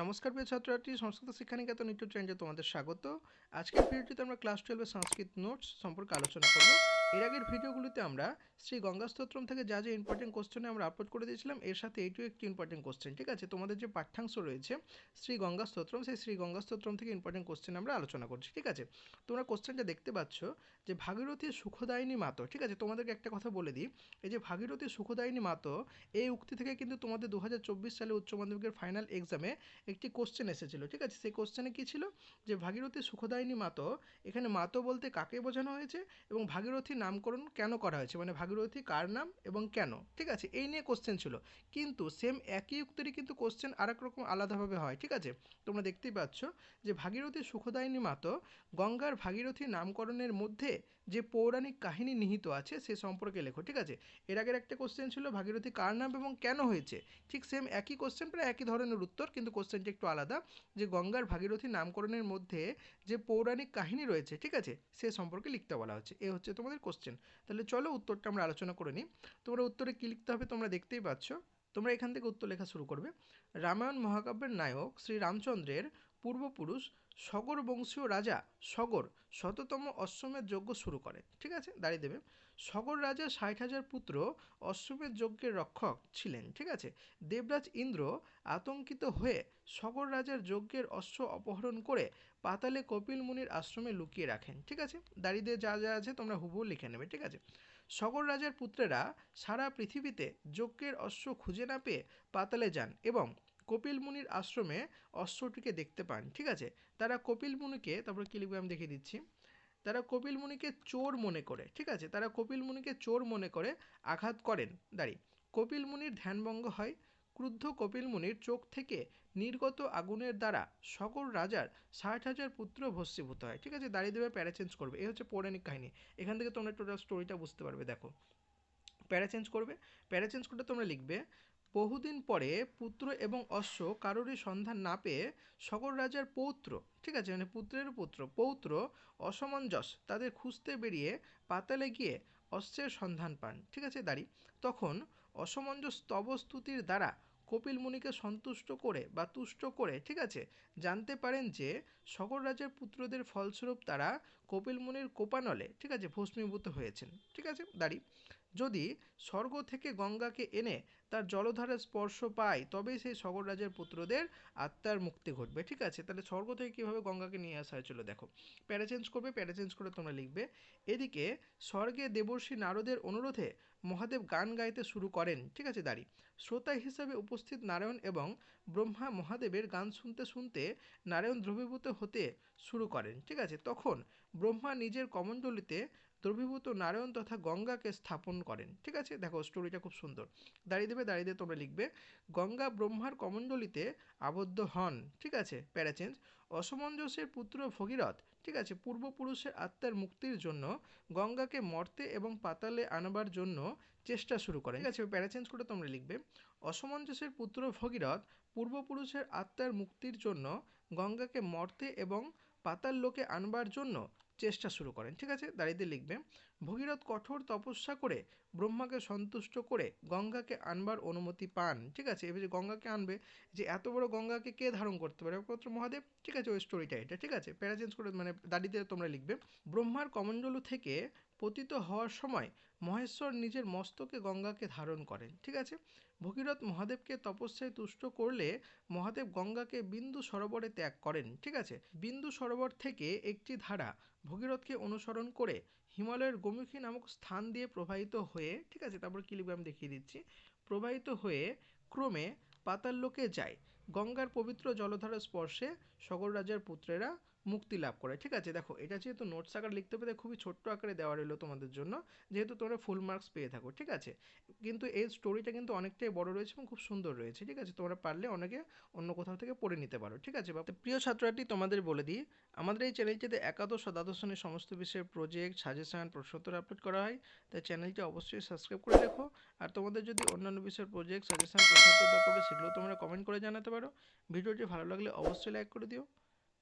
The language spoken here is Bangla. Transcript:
নমস্কার প্রিয় ছাত্রছাত্রী, সংস্কৃত শিক্ষানিকেতন ইউটিউব চ্যানেলে তোমাদের স্বাগত। আজকের ভিডিওটিতে আমরা ক্লাস টুয়েলভের সংস্কৃত নোটস সম্পর্কে আলোচনা করব। এর আগের ভিডিওগুলিতে আমরা শ্রী গঙ্গা স্তোত্রম থেকে যা যা ইম্পর্টেন্ট কোশ্চেন আমরা আপলোড করে দিয়েছিলাম, এর সাথে এইটিও একটি ইম্পর্টেন্ট কোশ্চেন ঠিক আছে? তোমাদের যে পাঠ্যাংশ রয়েছে, শ্রী গঙ্গা স্তোত্রম সেই শ্রী গঙ্গা স্তোত্রম থেকে ইম্পর্টেন্ট কোশ্চেন আমরা আলোচনা করছি, ঠিক আছে? তোমরা কোশ্চেনটা দেখতে পাচ্ছ যে ভাগীরথী সুখদায়িনী মাতো, ঠিক আছে? তোমাদেরকে একটা কথা বলে দিই, এই যে ভাগীরথী সুখদায়িনী মাতো, এই উক্তি থেকে কিন্তু তোমাদের দু হাজার চব্বিশ সালে উচ্চ মাধ্যমিকের ফাইনাল এক্সামে একটি কোশ্চেন এসেছিল, ঠিক আছে? সেই কোশ্চেনে কী ছিল? যে ভাগীরথী সুখদায়িনী মাতো, এখানে মাতো বলতে কাকে বোঝানো হয়েছে এবং ভাগীরথী নামকরণ কেন করা হয়েছে? মানে ভাগীরথী কার নাম এবং কেন? ঠিক আছে? এই নিয়ে কোশ্চেন ছিল। কিন্তু সেম একই উক্তিরই কিন্তু কোশ্চেন আর রকম আলাদাভাবে হয়, ঠিক আছে? তোমরা দেখতেই পাচ্ছ যে ভাগীরথী সুখদায়িনী মাতো গঙ্গার ভাগীরথী নামকরণের মধ্যে যে পৌরাণিক কাহিনী নিহিত আছে, সে সম্পর্কে লেখো, ঠিক আছে? এর আগের একটা কোশ্চেন ছিল ভাগীরথী কার নাম এবং কেন হয়েছে? ঠিক সেম একই কোশ্চেন প্রায় একই ধরনের উত্তর, কিন্তু কোশ্চেনটি একটু আলাদা, যে গঙ্গার ভাগীরথী নামকরণের মধ্যে যে পৌরাণিক কাহিনী রয়েছে, ঠিক আছে? সে সম্পর্কে লিখতে বলা হচ্ছে। এ হচ্ছে তোমাদের কোশ্চেন তাহলে চলো উত্তরটা আমরা আলোচনা করে নিই। তোমরা উত্তরে কী লিখতে হবে তোমরা দেখতেই পাচ্ছ? তোমরা এখান থেকে উত্তর লেখা শুরু করবে। রামায়ণ মহাকাব্যের নায়ক শ্রী রামচন্দ্রের পূর্বপুরুষ সগর বংশীয় রাজা সগর শততম অশ্বমেধ যজ্ঞ শুরু করে। ঠিক আছে? দাঁড়িয়ে দেবে। সগর রাজা ষাট হাজার পুত্র অশ্বমেধ যজ্ঞের রক্ষক ছিলেন। ঠিক আছে? দেবরাজ ইন্দ্র আতঙ্কিত হয়ে সগর রাজার যজ্ঞের অশ্ব অপহরণ করে পাতালে কপিল মুনির আশ্রমে লুকিয়ে রাখেন। ঠিক আছে? দাঁড়িয়ে যা যা আছে তোমরা হুবহু লিখে নেবে। ঠিক আছে? সগর রাজার পুত্রেরা সারা পৃথিবীতে যজ্ঞের অশ্ব খুঁজে না পেয়ে পাতালে যান এবং কপিল মুনির আশ্রমে অশ্বটিকে দেখতে পান, ঠিক আছে? তারা কপিল মুনিকে, তারপর কী আমি দেখিয়ে দিচ্ছি। তারা কপিল মুনিকে চোর মনে করে, ঠিক আছে? তারা কপিল মুনিকে চোর মনে করে আঘাত করেন। দাঁড়ি, কপিল মুনির ধ্যানভঙ্গ হয়। ক্রুদ্ধ কপিল মুনির চোখ থেকে নির্গত আগুনের দ্বারা সকল রাজার ষাট হাজার পুত্র ভস্মীভূত হয়, ঠিক আছে? দাঁড়িয়ে দেবে, প্যারা চেঞ্জ করবে। এই হচ্ছে পৌরাণিক কাহিনী। এখান থেকে তোমরা টোটাল স্টোরিটা বুঝতে পারবে, দেখো। প্যারা চেঞ্জ করবে। প্যারা চেঞ্জ করতে তোমরা লিখবে বহুদিন পরে পুত্র এবং অশ্ব কারোরই সন্ধান না পেয়ে সকল রাজার পৌত্র, ঠিক আছে মানে পুত্রের পুত্র, পৌত্র অসমঞ্জস তাদের খুঁজতে বেরিয়ে পাতালে গিয়ে অশ্বের সন্ধান পান, ঠিক আছে, দাঁড়ি। তখন অসমঞ্জস স্তবস্তুতির দ্বারা কপিল মুনিকে সন্তুষ্ট করে বা তুষ্ট করে, ঠিক আছে, জানতে পারেন যে সকল রাজার পুত্রদের ফলস্বরূপ তারা কপিল মুনির কোপানলে, ঠিক আছে, ভস্মীভূত হয়েছেন, ঠিক আছে, দাঁড়ি। যদি স্বর্গ থেকে গঙ্গাকে এনে তার জলধারে স্পর্শ পায়, তবেই সেই সগর রাজার পুত্রদের আত্মার মুক্তি ঘটবে। ঠিক আছে? তাহলে স্বর্গ থেকে কীভাবে গঙ্গাকে নিয়ে আসা হয়েছিল? দেখো প্যারা চেঞ্জ করবে প্যারা চেঞ্জ করে তোমরা লিখবে, এদিকে স্বর্গে দেবর্ষী নারদের অনুরোধে মহাদেব গান গাইতে শুরু করেন। ঠিক আছে, দাঁড়ি। শ্রোতা হিসাবে উপস্থিত নারায়ণ এবং ব্রহ্মা মহাদেবের গান শুনতে শুনতে নারায়ণ দ্রবীভূত হতে শুরু করেন। ঠিক আছে? তখন ব্রহ্মা নিজের কমণ্ডলিতে দ্রবীভূত নারায়ণ তথা গঙ্গাকে স্থাপন করেন। ঠিক আছে? দেখো স্টোরিটা খুব সুন্দর। দাঁড়িয়ে দেবে দাঁড়িয়ে দিয়ে তোমরা লিখবে, গঙ্গা ব্রহ্মার কমণ্ডলিতে আবদ্ধ হন। ঠিক আছে? প্যারাচেঞ্জ অসমঞ্জসের পুত্র ভগীরথ, ঠিক আছে, পূর্বপুরুষের আত্মার মুক্তির জন্য গঙ্গাকে মর্তে এবং পাতালে আনবার জন্য চেষ্টা শুরু করেন। ঠিক আছে? প্যারাচেঞ্জ করে তোমরা লিখবে। অসমঞ্জসের পুত্র ভগীরথ, পূর্বপুরুষের আত্মার মুক্তির জন্য গঙ্গাকে মর্তে এবং পাতাল লোকে আনবার জন্য চেষ্টা শুরু করেন ঠিক আছে? দাঁড়িয়ে লিখবে ভগীরথ কঠোর তপস্যা করে ব্রহ্মাকে সন্তুষ্ট করে গঙ্গাকে আনবার অনুমতি পান। ঠিক আছে? এবার যে গঙ্গাকে আনবে যে এত বড় গঙ্গাকে কে ধারণ করতে পারে? একমাত্র মহাদেব। ঠিক আছে? ওই স্টোরিটা এটা। ঠিক আছে? প্যারাচেঞ্জ করে মানে দাঁড়িয়ে তোমরা লিখবে। ব্রহ্মার কমণ্ডলু থেকে পতিত হওয়ার সময় মহেশ্বর নিজের মস্তকে গঙ্গাকে ধারণ করেন। ঠিক আছে? ভগীরথ মহাদেবকে তপস্যায় তুষ্ট করলে মহাদেব গঙ্গাকে বিন্দু সরোবরে ত্যাগ করেন। ঠিক আছে? বিন্দু সরোবর থেকে একটি ধারা ভগীরথকে অনুসরণ করে হিমালয়ের গোমুখী নামক স্থান দিয়ে প্রবাহিত হয়ে, ঠিক আছে, তারপর কী লিখবে আমি দেখিয়ে দিচ্ছি, প্রবাহিত হয়ে ক্রমে পাতাল লোকে যায়। গঙ্গার পবিত্র জলধারা স্পর্শে সগর রাজার পুত্রেরা মুক্তি লাভ করে। ঠিক আছে, দেখো, এটা যেহেতু নোটস আকারে লিখতে পেতে খুবই ছোট্ট আকারে দেওয়া রইল তোমাদের জন্য। যেহেতু তোমরা ফুল মার্কস পেয়ে থাকো, ঠিক আছে? কিন্তু এই স্টোরিটা কিন্তু অনেকটাই বড় রয়েছে এবং খুব সুন্দর রয়েছে, ঠিক আছে? তোমরা পারলে অনেকে অন্য কোথাও থেকে পড়ে নিতে পারো, ঠিক আছে? বা প্রিয় ছাত্রটি তোমাদের বলে দিই, আমাদের এই চ্যানেলটিতে একাদশ ও দ্বাদশ শ্রেণির সমস্ত বিষয়ের প্রজেক্ট সাজেশন প্রশ্নোত্তর আপলোড করা হয়। তাই চ্যানেলটি অবশ্যই সাবস্ক্রাইব করে রেখো। আর তোমাদের যদি অন্যান্য বিষয়ের প্রজেক্ট সাজেশন প্রশ্নোত্তর দরকার সেগুলো তোমরা কমেন্ট করে জানাতে পারো। ভিডিওটি ভালো লাগলে অবশ্যই লাইক করে দিও।